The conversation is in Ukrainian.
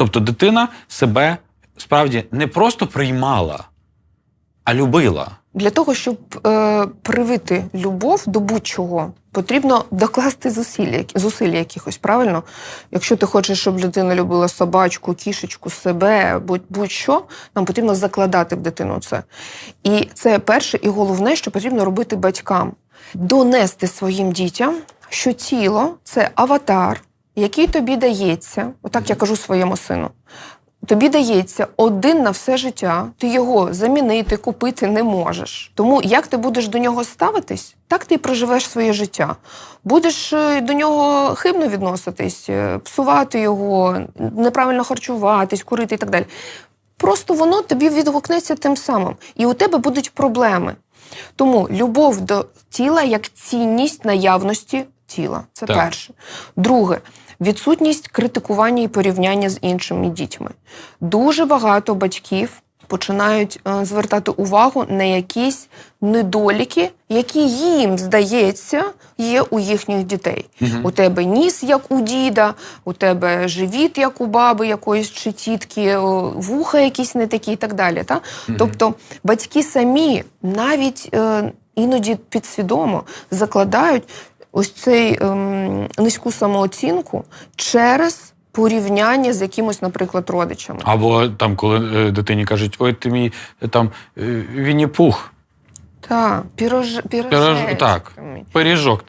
Тобто дитина себе справді не просто приймала, а любила. Для того, щоб е, привити любов до будь-чого, потрібно докласти зусилля, зусилля якихось, правильно? Якщо ти хочеш, щоб людина любила собачку, кішечку, себе, будь- будь-що, нам потрібно закладати в дитину це. І це перше і головне, що потрібно робити батькам: донести своїм дітям, що тіло це аватар, який тобі дається, отак я кажу своєму сину. Тобі дається один на все життя, ти його замінити, купити не можеш. Тому як ти будеш до нього ставитись, так ти і проживеш своє життя. Будеш е, до нього хибно відноситись, е, псувати його, неправильно харчуватись, курити і так далі. Просто воно тобі відгукнеться тим самим, і у тебе будуть проблеми. Тому любов до тіла як цінність наявності тіла. Це Так. перше. Друге, відсутність критикування і порівняння з іншими дітьми. Дуже багато батьків починають е, звертати увагу на якісь недоліки, які їм здається є у їхніх дітей. У тебе ніс, як у діда, у тебе живіт, як у баби якоїсь чи тітки, вуха якісь не такі і так далі. Та? Тобто батьки самі навіть е, іноді підсвідомо закладають ось цей ем, низьку самооцінку через порівняння з якимось, наприклад, родичами. Або там, коли е, дитині кажуть, ой, ти мій е, там е, Вінні-Пух, Так, пірож, пірож... так, пиріжок